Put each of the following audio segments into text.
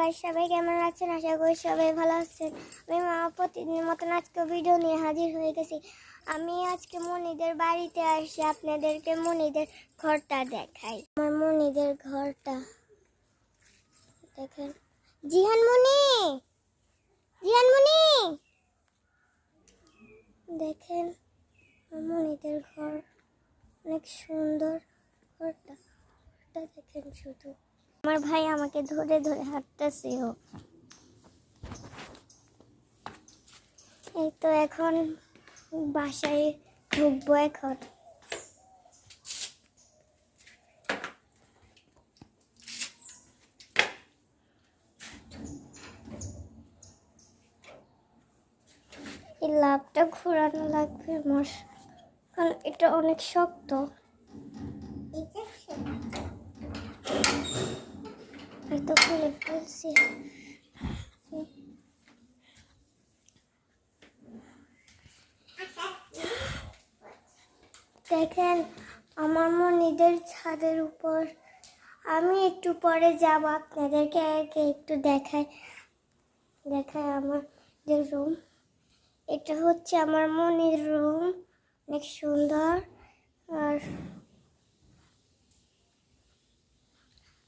Guys সবাই কেমন আছেন? আশা করি সবাই ভালো আছেন। আমি মা প্রতিদিনের মতন আজকে ভিডিও নিয়ে হাজির হয়ে গেছি। আমি আজকে মনিদের বাড়িতে আসি। আপনাদেরকে মনিদের ঘরটা দেখাই। আমার মনিদের ঘরটা দেখেন। জিহান মনি! জিহান মনি! দেখেন মনিদের ঘর। অনেক সুন্দর ঘরটা। ঘরটা দেখেন শুধু। আমার ভাই আমাকে ধরে ধরে হাঁটতেছে ও। এই তো এখন বাসায় ঢুকবো এখন। এই লাভটা ঘোরানো লাগবে আমার কারণ এটা অনেক শক্ত এই তো ফেলছি দেখেন, আমার মনিদের ছাদের উপর আমি একটু পরে যাব, আপনাদেরকে আগে একটু দেখাই। দেখাই আমাদের রুম এটা হচ্ছে আমার মনির রুম অনেক সুন্দর। আর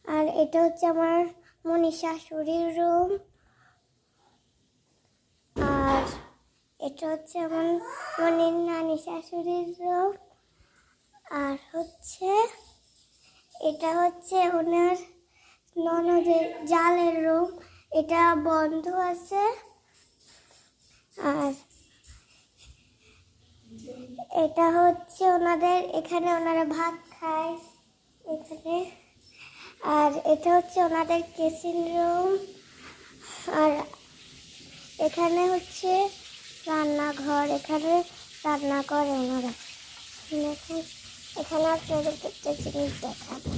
আর এটা হচ্ছে আমার মনি শাশুড়ির রুম। আর এটা হচ্ছে আমার মনির নানি শাশুড়ির রুম। আর হচ্ছে, এটা হচ্ছে ওনার ননদের জালের রুম। এটা বন্ধ আছে। আর এটা হচ্ছে ওনাদের, এখানে ওনারা ভাত খায়। এখানে আর এটা হচ্ছে ওনাদের কিচেন রুম আর এখানে হচ্ছে রান্নাঘর, এখানে রান্না করে ওনারা। এখানে আপনাদের একটা জিনিস দেখাবো।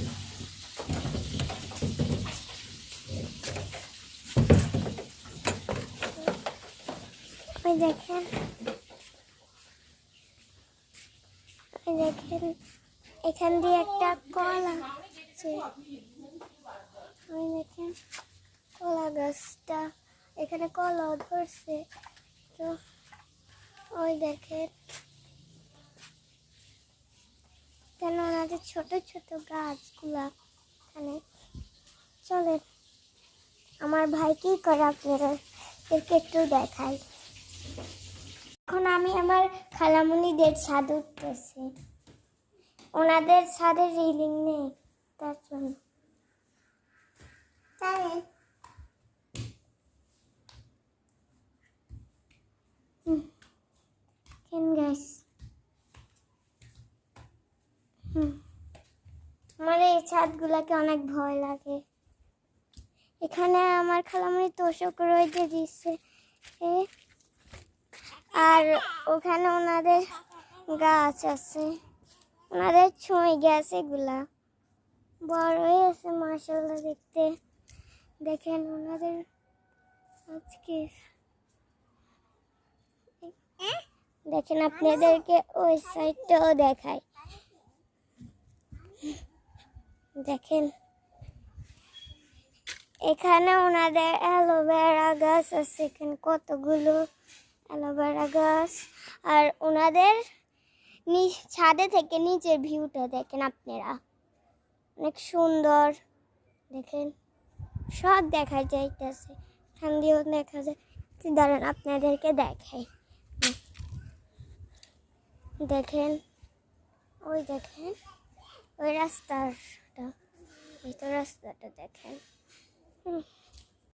দেখেন দেখেন, এখান দিয়ে একটা কল আছে ওই দেখেন কলা গাছটা এখানে কলা ধরছে। তো ওই দেখেন। কেন ওনাদের ছোট ছোট গাছগুলা এখানে চলেন আমার ভাই কি করে আপনারা এদেরকে একটু দেখাই। এখন আমি আমার খালামুনিদের ছাদ উঠতেছি। ওনাদের ছাদের রিলিং নেই, তার জন্য। তাই কেন গাছ আমার এই ছাদগুলাকে অনেক ভয় লাগে। এখানে আমার খালামুনি তোষক রয়েছে, দিচ্ছে। আর ওখানে ওনাদের গাছ আছে। ওনাদের ছুঁই গাছ এগুলা। বড়ই আছে মাসাল্লাহ দেখতে। দেখেন ওনাদের আজকে দেখেন আপনাদেরকে ওই সাইডটাও দেখায় দেখেন। এখানে ওনাদের অ্যালোভেরা গাছ আছে, এখানে কতগুলো অ্যালোভেরা গাছ। আর ওনাদের ছাদে থেকে নিচের ভিউটা দেখেন আপনারা। অনেক সুন্দর। দেখেন। সব দেখা যাইতেছে, ঠান্ডিও দেখা যায়। দাঁড়ান, আপনাদেরকে দেখাই। দেখেন, ওই দেখেন, ওই রাস্তাটা, এই তো রাস্তাটা দেখেন। হুম।